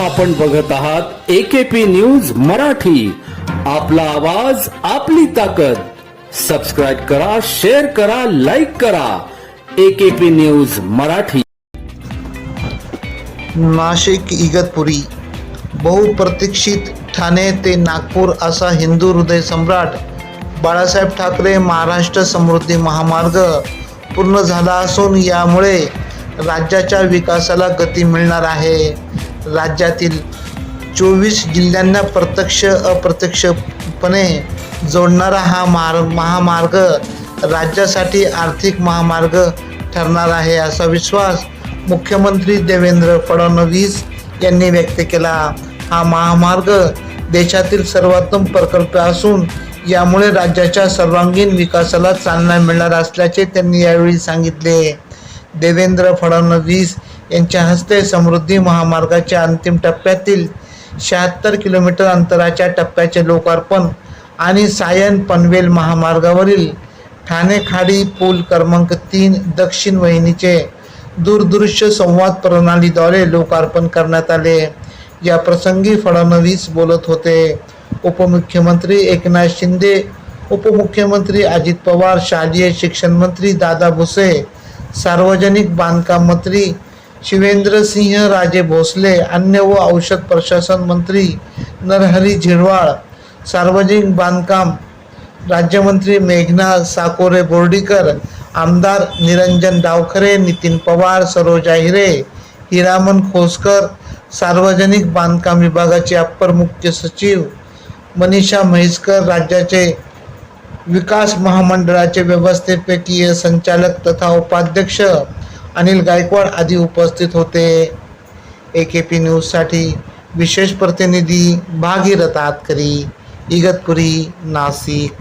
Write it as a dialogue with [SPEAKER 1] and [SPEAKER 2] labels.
[SPEAKER 1] आपण बघत आहात एकेपी न्यूज मराठी. आपला आवाज आपली ताकद. सबस्क्राईब करा शेअर करा लाईक करा. AKP news Marathi.
[SPEAKER 2] Nashik Igatpuri. बहुप्रतीक्षित ठाणे ते नागपूर असा हिंदू हृदय सम्राट बाळासाहेब ठाकरे महाराष्ट्र समृद्धी महामार्ग पूर्ण झाला असून यामुळे राज्याच्या विकासाला गती मिळणार आहे. राज्यातील चोवीस जिल्ह्यांना प्रत्यक्ष अप्रत्यक्षपणे जोडणारा हा मार महामार्ग राज्यासाठी आर्थिक महामार्ग ठरणार आहे असा विश्वास मुख्यमंत्री देवेंद्र फडणवीस यांनी व्यक्त केला. हा महामार्ग देशातील सर्वोत्तम प्रकल्प असून यामुळे राज्याच्या सर्वांगीण विकासाला चालना मिळणार असल्याचे त्यांनी यावेळी सांगितले. देवेंद्र फडणवीस यांच्या हस्ते समृद्धी महामार्गाच्या अंतिम टप्प्यातील शहात्तर किलोमीटर अंतराच्या टप्प्याचे लोकार्पण आणि सायन पनवेल महामार्गावरील ठाणे खाडी पूल क्रमांक तीन दक्षिण वहिनीचे दूरदृश्य संवाद प्रणालीद्वारे लोकार्पण करण्यात आले. या प्रसंगी फडणवीस बोलत होते. उपमुख्यमंत्री एकनाथ शिंदे उपमुख्यमंत्री अजित पवार शालेय शिक्षण मंत्री दादा भुसे सार्वजनिक बांधकाम मंत्री शिवेंद्र सिंह राजे भोसले अन्य व औषध प्रशासन मंत्री नरहरी झिरवाळ सार्वजनिक बांधकाम राज्यमंत्री मेघना साकोरे बोर्डीकर आमदार निरंजन डावखरे नितीन पवार सरोजा हिरे हिरामन खोसकर सार्वजनिक बांधकाम विभागाचे अप्पर मुख्य सचिव मनीषा म्हैसकर राज्याचे विकास महामंडळाचे व्यवस्थापकीय संचालक तथा उपाध्यक्ष अनिल गायकवाड आदी उपस्थित होते. ए के पी न्यूजसाठी विशेष प्रतिनिधी भागीरथ आतकरी इगतपुरी नाशिक.